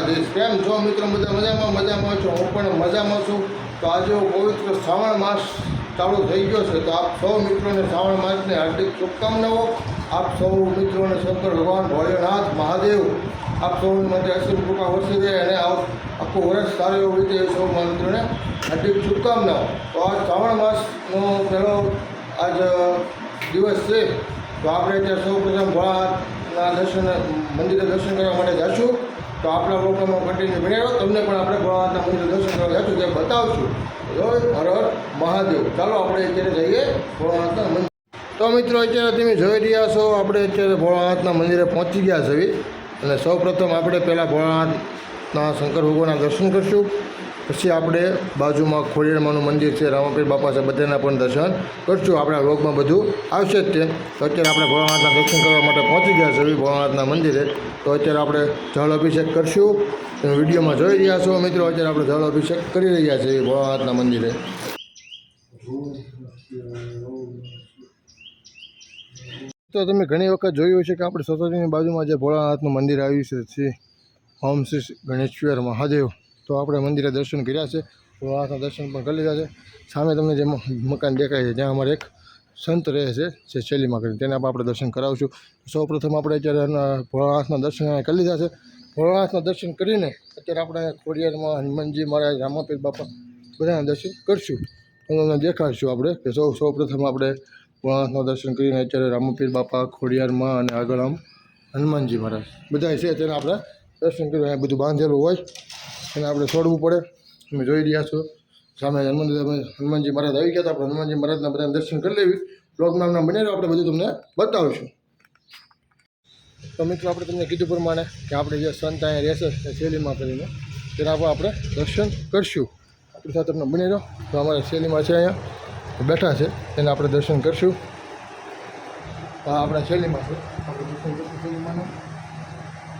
દ્વારકાધીશ કેમ છો મિત્રો બધા મજામાં મજામાં છો. હું પણ મજામાં છું. તો આજે પવિત્ર શ્રાવણ માસ ચાલુ થઈ ગયો છે. તો આપ સૌ મિત્રોને શ્રાવણ માસની હાર્દિક શુભકામનાઓ. આપ સૌ મિત્રોને શંકર ભગવાન, ભોળેનાથ, મહાદેવ, આપ સૌની માટે અસીમ કૃપા વરસી રહે અને આખું વર્ષ સારું એવું રીતે સૌ મિત્રોને હાર્દિક શુભકામનાઓ. તો આ શ્રાવણ માસનો પહેલો આજ દિવસ છે. તો આપણે ત્યાં સૌ પ્રથમ ભોળાનાથ દર્શન, મંદિરે દર્શન કરવા માટે જઈશું તો આપણા લોકોમાં કન્ટિન્યુ બન્યા તમને પણ આપણે ભોળાનાથના મંદિર દર્શન કરવા જશું તે બતાવશું હર હર મહાદેવ. ચાલો આપણે અત્યારે જઈએ ભોળાનાથના મંદિર. તો મિત્રો, અત્યારે તમે જોઈ રહ્યા છો, આપણે અત્યારે ભોળાનાથના મંદિરે પહોંચી ગયા છે અને સૌ પ્રથમ આપણે પહેલાં ભોળાનાથના શંકર ભગવાનના દર્શન કરીશું. પછી આપણે બાજુમાં ખોડિયારમાંનું મંદિર છે, રામાપીર બાપા છે, બધાના પણ દર્શન કરશું. આપણા રોગમાં બધું આવશે જ તે. તો અત્યારે આપણે ભોળાનાથના દર્શન કરવા માટે પહોંચી ગયા છે ભોળાનાથના મંદિરે. તો અત્યારે આપણે જળ અભિષેક કરશું. તમે વિડીયોમાં જોઈ રહ્યા છો, મિત્રો. અત્યારે આપણે જળ અભિષેક કરી રહ્યા છીએ ભોળાનાથના મંદિરે. તો તમે ઘણી વખત જોયું છે કે આપણે સરસ્વતીની બાજુમાં જે ભોળાનાથનું મંદિર આવ્યું છે, શ્રી ઓમ શ્રી ગણેશ્વર મહાદેવ. તો આપણે મંદિરે દર્શન કર્યા છે. ભોળાનાથના દર્શન પણ કરી લીધા છે. સામે તમને જે મકાન દેખાય છે જ્યાં અમારે એક સંત રહે છે, જે શૈલીમાં કરીને. તેના પણ આપણે દર્શન કરાવશું. સૌ પ્રથમ આપણે અત્યારે ભોળાનાથના દર્શન કરી લીધા છે. ભોળાનાથના દર્શન કરીને અત્યારે આપણે ખોડિયારમાં હનુમાનજી મહારાજ, રામાપીર બાપા બધાના દર્શન કરશું. તમને દેખાડશું આપણે કે સૌ સૌ પ્રથમ આપણે ભોળાનાથના દર્શન કરીને અત્યારે રામાપીર બાપા, ખોડિયારમાં અને આગળ આમ હનુમાનજી મહારાજ બધા છે. તેને આપણે દર્શન કર્યું બધું બાંધેલું હોય. એને આપણે છોડવું પડે. તમે જોઈ રહ્યા છો. સામે હનુમાનજી હનુમાનજી મહારાજ આવી ગયા હતા. આપણે હનુમાનજી મહારાજના બધા દર્શન કરી લેવી. બ્લોગમાં એમના બને આપણે બધું તમને બતાવીશું. તો મિત્રો, આપણે તમને કીધું પ્રમાણે કે આપણે જે સંત અહીંયા રહેશે શૈલીમાં કરીને તેના પર આપણે દર્શન કરશું. આપણી સાથે તમને બની રહ્યો તો અમારા શૈલીમાં છે અહીંયા. બેઠા છે. તેને આપણે દર્શન કરશું. આપણા શૈલીમાં છે. આપણે દર્શન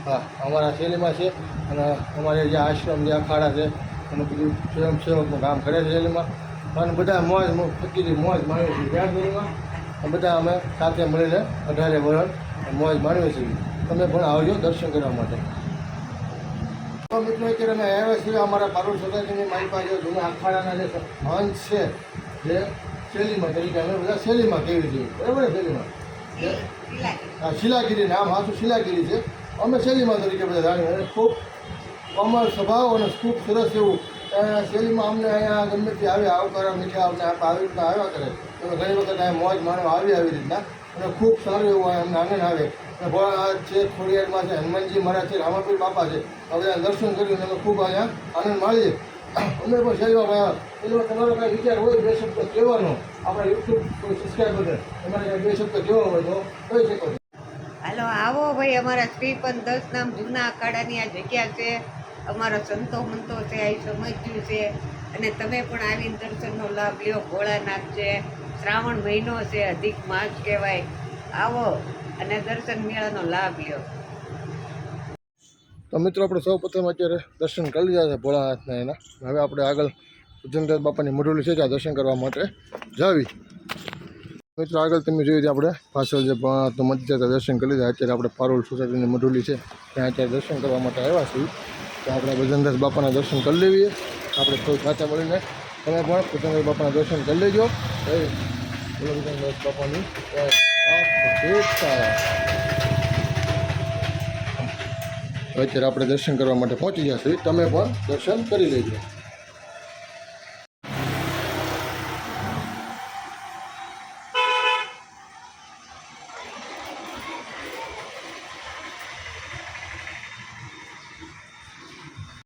હા અમારા શૈલીમાં છે અને અમારે જે આશ્રમ જે અખાડા છે એનું બધું સ્વયંસેવકનું કામ કરે છે શૈલીમાં. અને બધા મોજ ફકીરી મોજ માણીએ છીએ જ્યાં અને બધા અમે સાથે મળીને અઢારે વર્ષ મોજ માણીએ છીએ. તમે પણ આવજો દર્શન કરવા માટે. મિત્રો અત્યારે અમે આવ્યા છીએ અમારા પારોલ સોસાયટીની મારી પાસે જૂના અખાડાના જે હંસ છે જે શૈલીમાં તરીકે અમે બધા શૈલીમાં કહેવી છીએ. બરાબર શૈલીમાં? હા શિલાગીરી નામ હાથું શિલાગીરી છે. અમે શૈલીમાં તરીકે બધા જાણીએ અને ખૂબ કોમળ સ્વભાવ અને ખૂબ સરસ એવું. શૈલીમાં અમને અહીંયા ગમે તે આવે, આવકારા મીઠા અમને આવી રીતના આવ્યા કરે. અમે ઘણી વખત અહીંયા મોજ માણવા આવી આવી રીતના. અને ખૂબ સારું એવું અમને આનંદ આવે. અને ભોળા છે ખોડિયારમાં છે, હનુમાનજી મહારાજ છે, રામાપીર બાપા છે હવે દર્શન કરીને અમે ખૂબ અહીંયા આનંદ માણીએ. અમે પણ શૈલીમાં એનો તમારો કાંઈ વિચાર હોય, બે શબ્દ કહેવાનો. આપણા યુટ્યુબ સબસ્ક્રાઈબર તમારે બે શબ્દ કહેવા હોય તો કહી શકો હાલો આવો ભાઈ, અમારા શ્રીપદ દસ નામ જૂના અખાડાની આ જગ્યા છે. અમારા સંતો મંતો છે આ સમજ્યું છે. અને તમે પણ આવીને દર્શનનો લાભ લ્યો. ભોળાનાથ છે, શ્રાવણ મહિનો છે, અધિક માસ કહેવાય. આવો અને દર્શન મેળાનો લાભ લ્યો. તો મિત્રો, આપણે સૌ પ્રથમ અત્યારે દર્શન કરી લીધા છે ભોળાનાથના એના. હવે આપણે આગળ ઉજ્જૈનદાસ બાપાની મુઢોલી છે, ત્યાં દર્શન કરવા માટે જાવી. મિત્રો, આગળ તમે જોયું ત્યાં આપણે પાછળ જે મંદિર દર્શન કરી લીધા. અત્યારે આપણે પારોલ સોસાયટીની મુઢોલી છે. ત્યાં અત્યારે દર્શન કરવા માટે આવ્યા છીએ. તો આપણે ભજનદાસ બાપાના દર્શન કરી લેવીએ. આપણે થોડું સાથે મળીને તમે પણ ભજનદાસ બાપાના દર્શન કરી લેજો. ભજનદાસ બાપાની. અત્યારે આપણે દર્શન કરવા માટે પહોંચી છીએ. તમે પણ દર્શન કરી લેજો.